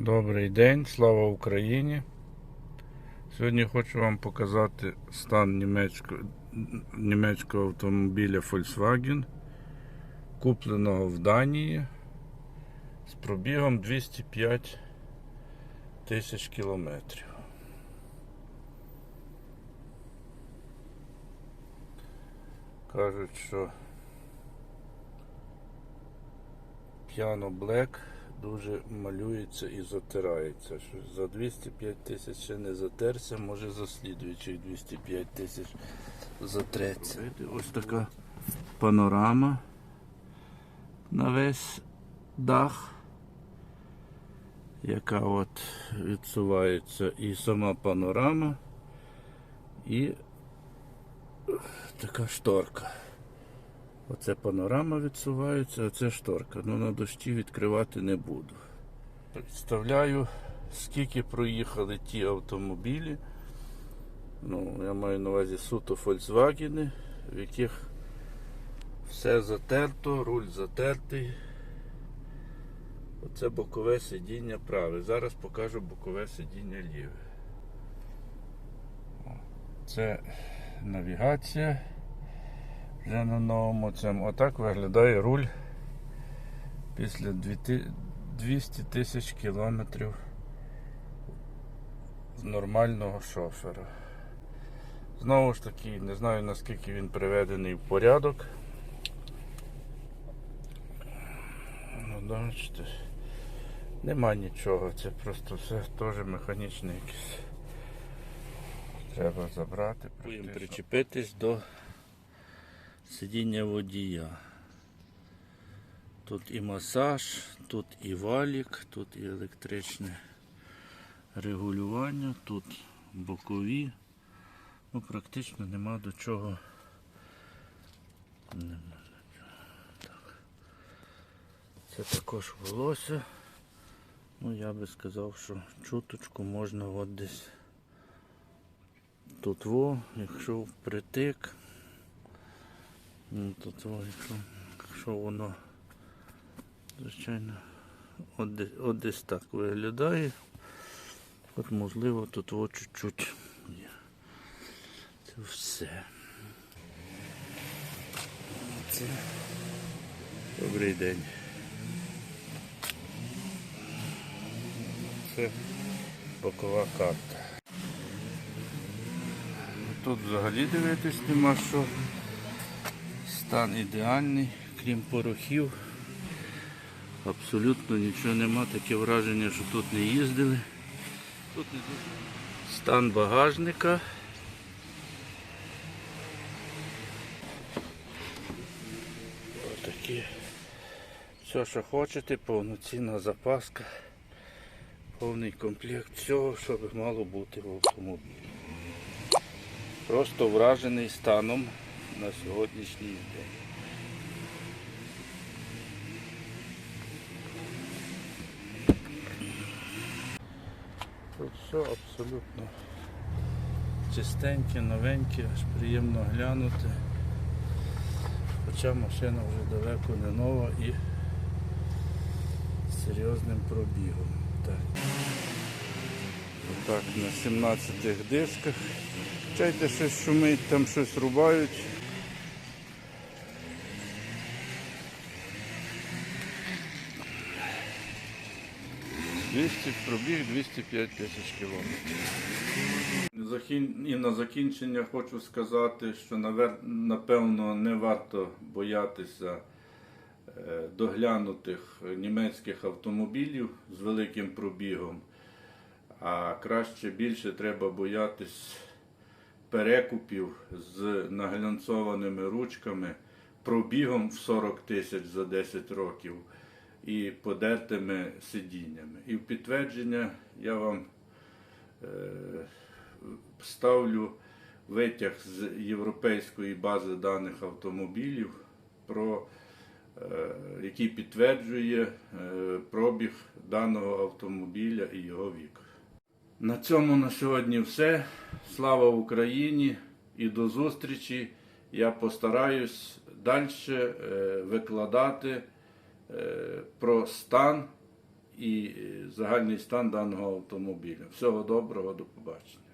Добрий день, слава Україні. Сьогодні хочу вам показати стан німецького, німецького автомобіля Volkswagen, купленого в Данії з пробігом 205 тисяч кілометрів. Кажуть, що Piano Black дуже малюється і затирається. Що за 205 тисяч ще не затерся, може за слідуючих 205 тисяч затреться. Ось така панорама на весь дах, яка от відсувається і сама панорама, і така шторка. Оце панорама відсувається, а це шторка. Ну на дощі відкривати не буду. Представляю, скільки проїхали ті автомобілі. Ну, я маю на увазі суто Volkswagen, в яких все затерто, руль затертий. Оце бокове сидіння праве. Зараз покажу бокове сидіння ліве. Це навігація вже на новому цьому. Отак виглядає руль після 200 тисяч кілометрів з нормального шофера. Знову ж таки, не знаю наскільки він приведений в порядок. Ну, бачите, нема нічого, це просто все теж механічне якесь. Треба забрати. Будемо причепитись до сидіння водія. Тут і масаж, тут і валік, тут і електричне регулювання, тут бокові. Ну, практично нема до чого. Це також волосся. Ну, я би сказав, що чуточку можна от десь тут во, якщо впритик. Ну, Тут, о, якщо, якщо воно, звичайно, от, де- от десь так виглядає. От можливо тут о чуть-чуть є. Це все. Це. Добрий день. Це бокова карта. Тут взагалі дивитись нема що. Стан ідеальний, крім порохів. Абсолютно нічого нема, таке враження, що тут не їздили. Тут не. Стан багажника. Отакі. Все, що хочете, повноцінна запаска, повний комплект всього, що мало бути в автомобілі. Просто вражений станом на сьогоднішній день. Тут все абсолютно чистеньке, новеньке, аж приємно глянути. Хоча машина вже далеко не нова і з серйозним пробігом. Так. Отак на 17 дисках. Чайте щось шумить, там щось рубають. Двісті пробіг 205 тисяч кілометрів. І на закінчення хочу сказати, що напевно не варто боятися е, доглянутих німецьких автомобілів з великим пробігом, а краще більше треба боятись перекупів з наглянцованими ручками, пробігом в 40 тисяч за 10 років і подертими сидіннями. І в підтвердження я вам е, ставлю витяг з європейської бази даних автомобілів, е, який підтверджує е, пробіг даного автомобіля і його вік. На цьому на сьогодні все. Слава Україні і до зустрічі. Я постараюсь далі викладати про стан і е, загальний стан даного автомобіля. Всього доброго, до побачення.